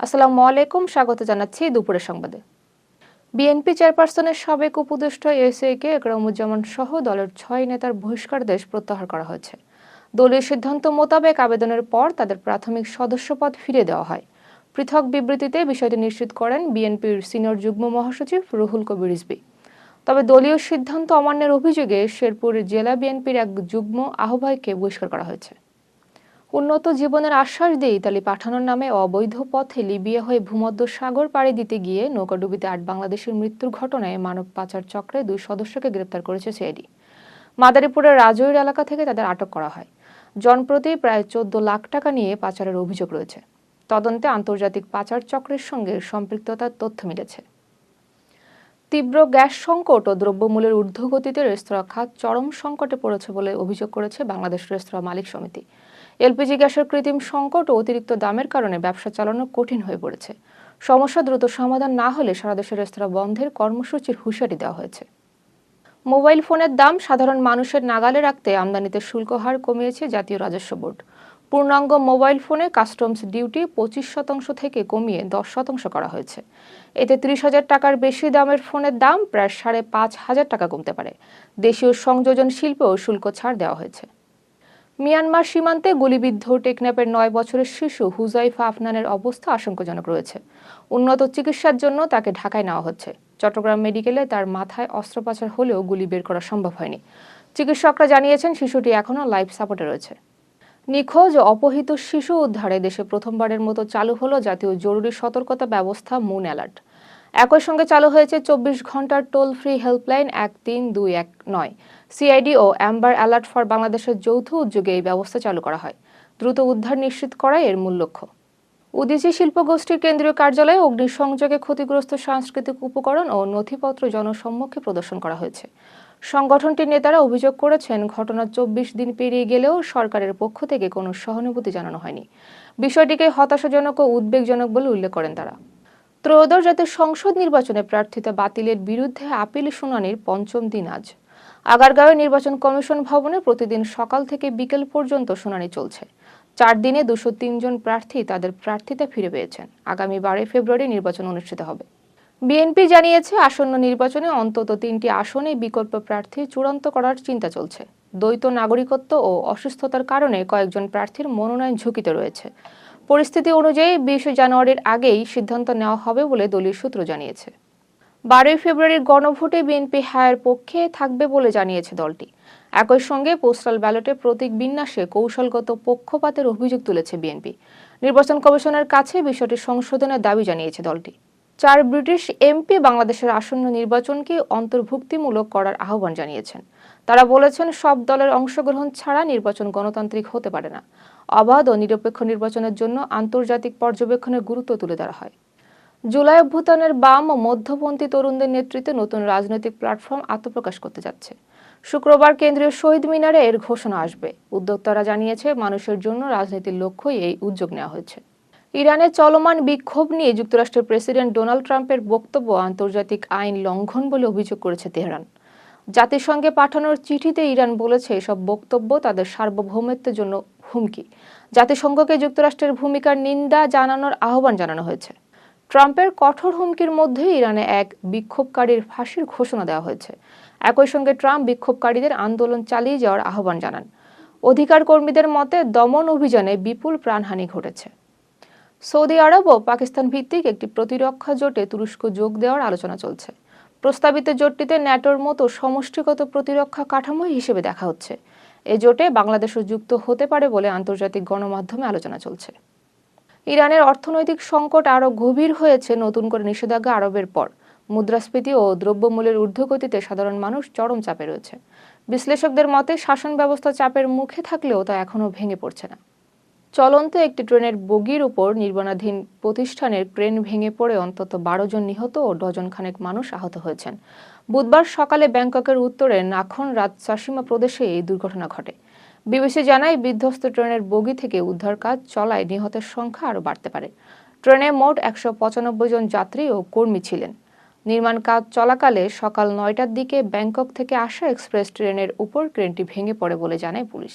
আসসালামু আলাইকুম, স্বাগত জানাচ্ছি দুপুরের সংবাদে। বিএনপি চেয়ারপারসনের সাবেক উপদেষ্টা এসএকে একরামুজ্জামান সহ দলের ছয় নেতার বহিষ্কারদেশ প্রত্যাহার করা হয়েছে। দলীয় সিদ্ধান্ত মোতাবেক আবেদনের পর তাদের প্রাথমিক সদস্যপদ ফিরে দেওয়া হয়। পৃথক বিবৃতিতে বিষয়টি নিশ্চিত করেন বিএনপির সিনিয়র যুগ্ম মহাসচিব রুহুল কবির রিজবি তবে দলীয় সিদ্ধান্ত অমান্যের অভিযোগে শেরপুর জেলা বিএনপির এক যুগ্ম আহ্বায়ককে বহিষ্কার করা হয়েছে। উন্নত জীবনের আশ্বাস দিয়ে ইতালি পাঠানোর নামে অবৈধ পথে লিবিয়া হয়ে ভূমধ্য সাগর পাড়ি দিতে গিয়ে নৌকাডুবিতে আট বাংলাদেশের মৃত্যুর ঘটনায় মানব পাচার চক্রে দুই সদস্যকে গ্রেপ্তার করেছে সিআইডি মাদারীপুরের রাজৈর এলাকা থেকে তাদের আটক করা হয়। জনপ্রতি প্রায় চোদ্দ লাখ টাকা নিয়ে পাচারের অভিযোগ রয়েছে। তদন্তে আন্তর্জাতিক পাচার চক্রের সঙ্গে সম্পৃক্ততার তথ্য মিলেছে। তীব্র গ্যাস সংকট ও দ্রব্যমূল্যের ঊর্ধ্বগতিতে রেস্তোরাঁ খাত চরম সংকটে পড়েছে বলে অভিযোগ করেছে বাংলাদেশ রেস্তোরাঁ মালিক সমিতি। এলপিজি গ্যাসের কৃত্রিম সংকট ও অতিরিক্ত দামের কারণে ব্যবসা চালানো কঠিন হয়ে পড়েছে। সমস্যা দ্রুত সমাধান না হলে সারা দেশের রেস্তোরাঁ বন্ধের কর্মসূচির হুঁশিয়ারি দেওয়া হয়েছে। মোবাইল ফোনের দাম সাধারণ মানুষের নাগালে রাখতে আমদানিতে শুল্ক হার কমিয়েছে জাতীয় রাজস্ব বোর্ড। পূর্ণাঙ্গ মোবাইল ফোনে কাস্টমস ডিউটি পঁচিশ শতাংশ থেকে কমিয়ে দশ শতাংশ করা হয়েছে। এতে ত্রিশ হাজার টাকার বেশি দামের ফোনের দাম প্রায় সাড়ে পাঁচ হাজার টাকা কমতে পারে। দেশীয় সংযোজন শিল্পেও শুল্ক ছাড় দেওয়া হয়েছে। মিয়ানমার সীমান্তে গুলিবিদ্ধ টেকনাপের নয় বছরের শিশু হুজাইফা আফনানের অবস্থা আশঙ্কাজনক রয়েছে। উন্নত চিকিৎসার জন্য তাকে ঢাকায় নেওয়া হচ্ছে। চট্টগ্রাম মেডিকেলে তার মাথায় অস্ত্রোপচার হলেও গুলি বের করা সম্ভব হয়নি। চিকিৎসকরা জানিয়েছেন শিশুটি এখনও লাইফ সাপোর্টে রয়েছে। নিখোঁজ অপহৃত শিশু উদ্ধারে দেশে প্রথমবারের মতো চালু হলো জাতীয় জরুরি সতর্কতা ব্যবস্থা মুন অ্যালার্ট। একই সঙ্গে চালু হয়েছে চব্বিশ ঘণ্টার টোল ফ্রি হেল্পলাইন এক তিন দুই এক নয়। সিআইডি ও অ্যাম্বার অ্যালার্ট ফর বাংলাদেশের যৌথ উদ্যোগে এই ব্যবস্থা চালু করা হয়। দ্রুত উদ্ধার নিশ্চিত করাই এর মূল লক্ষ্য। উদীচী শিল্পগোষ্ঠীর কেন্দ্রীয় কার্যালয়ে অগ্নিসংযোগে ক্ষতিগ্রস্ত সাংস্কৃতিক উপকরণ ও নথিপত্র জনসম্মুখে প্রদর্শন করা হয়েছে। সংগঠনটির নেতারা অভিযোগ করেছেন ঘটনা চব্বিশ দিন পেরিয়ে গেলেও সরকারের পক্ষ থেকে কোনো সহানুভূতি জানানো হয়নি। বিষয়টিকে হতাশাজনক ও উদ্বেগজনক বলে উল্লেখ করেন তারা। ত্রয়োদশ জাতীয় সংসদ নির্বাচনে প্রার্থিতা বাতিলের বিরুদ্ধে আপিল শুনানির পঞ্চম দিন আজ। আগারগাঁওয়ে নির্বাচন কমিশন ভবনে প্রতিদিন সকাল থেকে বিকেল পর্যন্ত শুনানি চলছে। চার দিনে দুশো জন প্রার্থী তাদের প্রার্থিতা ফিরে পেয়েছেন। আগামী বারোই ফেব্রুয়ারি নির্বাচন অনুষ্ঠিত হবে। বিএনপি জানিয়েছে, আসন্ন নির্বাচনে অন্তত তিনটি আসনে বিকল্প প্রার্থী চূড়ান্ত করার চিন্তা চলছে। দ্বৈত নাগরিকত্ব ও অসুস্থতার কারণে কয়েকজন প্রার্থীর মনোনয়ন ঝুঁকিতে রয়েছে। পরিস্থিতি অনুযায়ী বিশে জানুয়ারির আগেই সিদ্ধান্ত নেওয়া হবে বলে দলীয় সূত্র জানিয়েছে। বারোই ফেব্রুয়ারির গণভোটে বিএনপি হায়ের পক্ষে থাকবে বলে জানিয়েছে দলটি। একই সঙ্গে পোস্টাল ব্যালটে প্রতীক বিন্যাসে কৌশলগত পক্ষপাতের অভিযোগ তুলেছে বিএনপি। নির্বাচন কমিশনের কাছে বিষয়টি সংশোধনের দাবি জানিয়েছে দলটি। চার ব্রিটিশ এমপি বাংলাদেশের আসন্ন নির্বাচনকে অন্তর্ভুক্তিমূলক করার আহ্বান জানিয়েছেন। তারা বলেছেন, সব দলের অংশগ্রহণ ছাড়া নির্বাচন গণতান্ত্রিক হতে পারে না। অবাধ ও নিরপেক্ষ নির্বাচনের জন্য আন্তর্জাতিক পর্যবেক্ষণের গুরুত্ব তুলে ধরা হয়। জুলাই অভ্যুত্থানের বাম ও মধ্যপন্থী তরুণদের নেতৃত্বে নতুন রাজনৈতিক প্ল্যাটফর্ম আত্মপ্রকাশ করতে যাচ্ছে। শুক্রবার কেন্দ্রীয় শহীদ মিনারে এর ঘোষণা আসবে। উদ্যোক্তারা জানিয়েছে, মানুষের জন্য রাজনীতির লক্ষ্যই এই উদ্যোগ নেওয়া হয়েছে। ইরানের চলমান বিক্ষোভ নিয়ে যুক্তরাষ্ট্রের প্রেসিডেন্ট ডোনাল্ড ট্রাম্পের বক্তব্য আন্তর্জাতিক আইন লঙ্ঘন বলে অভিযোগ করেছে তেহরান। জাতিসংঘে পাঠানোর চিঠিতে ইরান বলেছে, এসব বক্তব্য তাদের সার্বভৌমত্বের জন্য হুমকি। জাতিসংঘকে যুক্তরাষ্ট্রের ভূমিকার নিন্দা জানানোর আহ্বান জানানো হয়েছে। ট্রাম্পের কঠোর হুমকির মধ্যে ইরানে এক বিক্ষোভকারীর ফাঁসির ঘোষণা দেওয়া হয়েছে। একই সঙ্গে ট্রাম্প বিক্ষোভকারীদের আন্দোলন চালিয়ে যাওয়ার আহ্বান জানান। অধিকার কর্মীদের মতে দমন অভিযানে বিপুল প্রাণহানি ঘটেছে। সৌদি আরব ও পাকিস্তান ভিত্তিক একটি প্রতিরক্ষা জোটে তুরস্ক যোগ দেওয়ার আলোচনা চলছে। প্রস্তাবিত জোটটিতে ন্যাটোর মতো সমষ্টিগত প্রতিরক্ষা কাঠামো হিসেবে দেখা হচ্ছে। এ জোটে বাংলাদেশও যুক্ত হতে পারে বলে আন্তর্জাতিক গণমাধ্যমে আলোচনা চলছে। ইরানের অর্থনৈতিক সংকট আরও গভীর হয়েছে নতুন করে নিষেধাজ্ঞা আরবের পর। মুদ্রাস্ফীতি ও দ্রব্যমূল্যের ঊর্ধ্বগতিতে সাধারণ মানুষ চরম চাপে রয়েছে। বিশ্লেষকদের মতে শাসন ব্যবস্থা চাপের মুখে থাকলেও তা এখনও ভেঙে পড়ছে না। চলন্ত একটি ট্রেনের বগির উপর নির্মাণাধীন প্রতিষ্ঠানের ক্রেন ভেঙে পড়ে অন্তত বারো জন নিহত ও ডজন খানেক মানুষ আহত হয়েছেন। বুধবার সকালে ব্যাংককের উত্তরে নাখন রাজচাসিমা প্রদেশে এই দুর্ঘটনা ঘটে। বিবিসি জানায়, বিধ্বস্ত ট্রেনের বগি থেকে উদ্ধার কাজ চলায় নিহতের সংখ্যা আরও বাড়তে পারে। ট্রেনে মোট একশো পঁচানব্বই জন যাত্রী ও কর্মী ছিলেন। নির্মাণ কাজ চলাকালে সকাল নয়টার দিকে ব্যাংকক থেকে আসা এক্সপ্রেস ট্রেনের উপর ক্রেনটি ভেঙে পড়ে বলে জানায় পুলিশ।